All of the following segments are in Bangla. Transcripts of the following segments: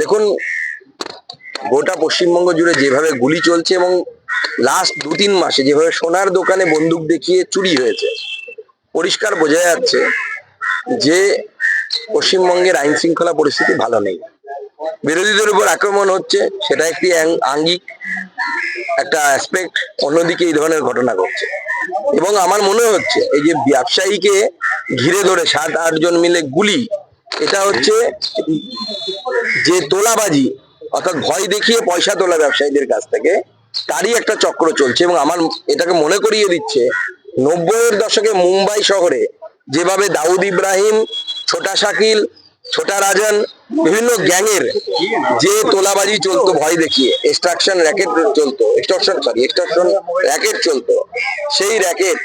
দেখুন, গোটা পশ্চিমবঙ্গ জুড়ে যেভাবে গুলি চলছে এবং লাস্ট দু তিন মাসে যেভাবে সোনার দোকানে বন্দুক দেখিয়ে চুরি হয়েছে, পরিষ্কার বোঝা যাচ্ছে যে পশ্চিমবঙ্গের আইন শৃঙ্খলা পরিস্থিতি ভালো নেই। বিরোধীদের উপর আক্রমণ হচ্ছে, সেটা একটি আঙ্গিক একটা অ্যাসপেক্ট অন্যদিকে এই ধরনের ঘটনা ঘটছে। এবং আমার মনে হচ্ছে, এই যে ব্যবসায়ীকে ঘিরে ধরে সাত আট জন মিলে গুলি এটা হচ্ছে যে তোলাবাজি, অর্থাৎ ভয় দেখিয়ে পয়সা তোলা ব্যবসায়ীদের কাছ থেকে, তারই একটা চক্র চলছে এবং আমার এটাকে মনে করিয়ে দিচ্ছে, নব্বইয়ের দশকে মুম্বাই শহরে যেভাবে দাউদ ইব্রাহিম, ছোটা শাকিল, ছোটা রাজন, বিভিন্ন গ্যাংয়ের যে তোলাবাজি চলতো, ভয় দেখিয়ে এক্সট্রাকশন র্যাকেট চলতো এক্সটর্শন সরি এক্সটর্শন র্যাকেট চলতো, সেই র্যাকেট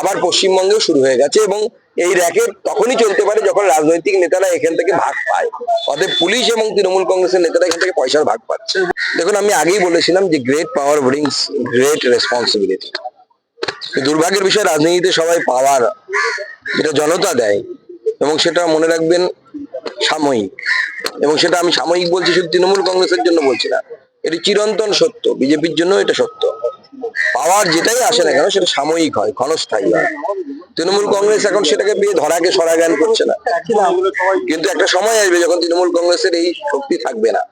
আবার পশ্চিমবঙ্গেও শুরু হয়ে গেছে এবং এই র্যাকেট তখনই চলতে পারে যখন রাজনৈতিক নেতারা এখান থেকে ভাগ পায়। অতএব পুলিশ এবং তৃণমূল কংগ্রেসের নেতারা এখান থেকে পয়সার ভাগ পাচ্ছে। দেখুন, আমি আগেই বলেছিলাম যে great power brings great responsibility দুর্ভাগ্যের বিষয়, রাজনীতিতে সবাই পাওয়ার যেটা জনতা দেয় এবং সেটা মনে রাখবেন সাময়িক। এবং সেটা আমি সাময়িক বলছি, শুধু তৃণমূল কংগ্রেসের জন্য বলছি না, এটি চিরন্তন সত্য, বিজেপির জন্য এটা সত্য। পাওয়ার যেটাই আসে না কেন, সেটা সাময়িক হয়, ক্ষণস্থায়ী হয়। তৃণমূল কংগ্রেস এখন সেটাকে বিয়ে ধরাকে সরা জ্ঞান করছে না। কিন্তু একটা সময় আসবে যখন তৃণমূল কংগ্রেসের এই শক্তি থাকবে না।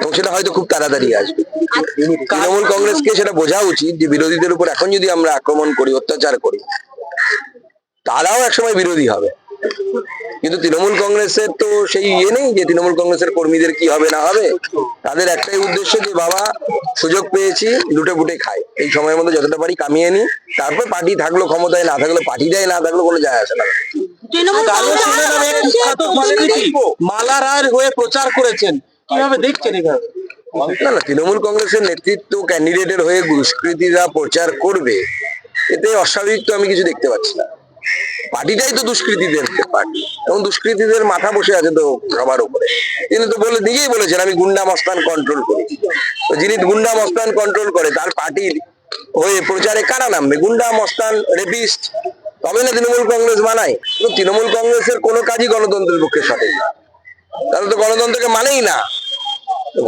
এবং সেটা হয়তো খুব তাড়াতাড়ি আসবে। তৃণমূল কংগ্রেসকে সেটা বোঝা উচিত যে বিরোধীদের উপর এখন যদি আমরা আক্রমণ করি, অত্যাচার করি, তারাও একসময় বিরোধী হবে। কিন্তু তৃণমূল কংগ্রেসের তো সেই ইয়ে নেই যে তৃণমূল কংগ্রেসের কর্মীদের কি হবে না হবে? তাদের একটাই উদ্দেশ্য যে বাবা সুযোগ পেয়েছি লুটে পুটে খাই। এই সময়ের মধ্যে যতটা পারি কামিয়ে নি। তারপর পার্টি থাকল ক্ষমতায় না থাকল পার্টিটাই না থাকল কোনো যায় আসে না। মালা রায়ের হয়ে প্রচার করেছেন। কীভাবে দেখছেন এভাবে? না না তৃণমূল কংগ্রেসের নেতৃত্ব ক্যান্ডিডেটের হয়ে দুষ্কৃতীরা প্রচার করবে এতে অস্বাভাবিক তো আমি কিছু দেখতে পাচ্ছি না। পার্টিটাই তো দুষ্কৃতীদের পার্টি এবং দুষ্কৃতীদের মাথা বসে আছে তো সবার উপরে। তিনি তো বলে, নিজেই বলেছেন, আমি গুন্ডা মস্তান কন্ট্রোল করি। যিনি গুন্ডা মস্তান কন্ট্রোল করে, তার পার্টির হয়ে প্রচারে কারা নামবে? গুন্ডা মস্তান রেপিস্ট তবে না তৃণমূল কংগ্রেস মানায়? তো তৃণমূল কংগ্রেসের কোনো কাজই গণতন্ত্রের পক্ষে সঠিক না। তারা তো গণতন্ত্রকে মানেই না।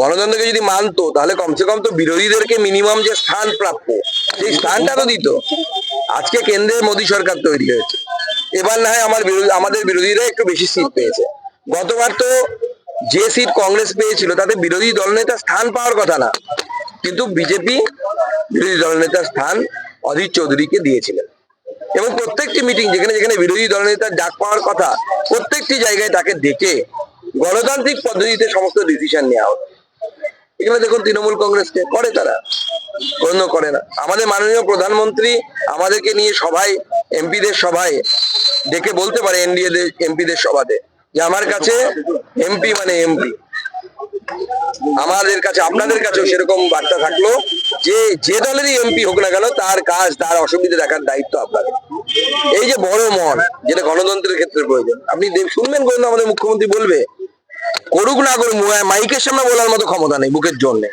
গণতন্ত্রকে যদি মানতো, তাহলে কমসে কম তো বিরোধীদেরকে মিনিমাম যে স্থান প্রাপ্য সেই স্থানটা তো দিত। আজকে কেন্দ্রে মোদী সরকার তৈরি হয়েছে। এবার না হয় আমার বিরোধী আমাদের বিরোধীরা একটু বেশি সিট পেয়েছে। গতবার তো যে সিট কংগ্রেস পেয়েছিল, তাতে বিরোধী দলনেতা স্থান পাওয়ার কথা না। কিন্তু বিজেপি বিরোধী দলনেতার স্থান অধীর চৌধুরীকে দিয়েছিলেন। এবং প্রত্যেকটি মিটিং যেখানে যেখানে বিরোধী দলনেতার ডাক পাওয়ার কথা, প্রত্যেকটি জায়গায় তাকে ডেকে গণতান্ত্রিক পদ্ধতিতে সমস্ত ডিসিশন নেওয়া হতো। এখানে দেখুন তৃণমূল কংগ্রেসকে, করে তারা। কোনো করে না। আমাদের মাননীয় প্রধানমন্ত্রী আমাদেরকে নিয়ে সভায় এমপিদের সভায় ডেকে বলতে পারে এনডিএ এমপিদের সভাতে যে আমার কাছে এমপি মানে এমপি আমাদের কাছে, আপনাদের কাছেও সেরকম বার্তা থাকল যে যে দলেরই এমপি হোক না কেন, তার কাজ, তার অসুবিধা দেখার দায়িত্ব আপনাদের। এই যে বড় মন যেটা গণতন্ত্রের ক্ষেত্রে প্রয়োজন, আপনি শুনবেন কোন আমাদের মুখ্যমন্ত্রী বলবে, করুক না করুক মাইকের সামনে বলার মতো ক্ষমতা নেই, বুকের জোর নেই।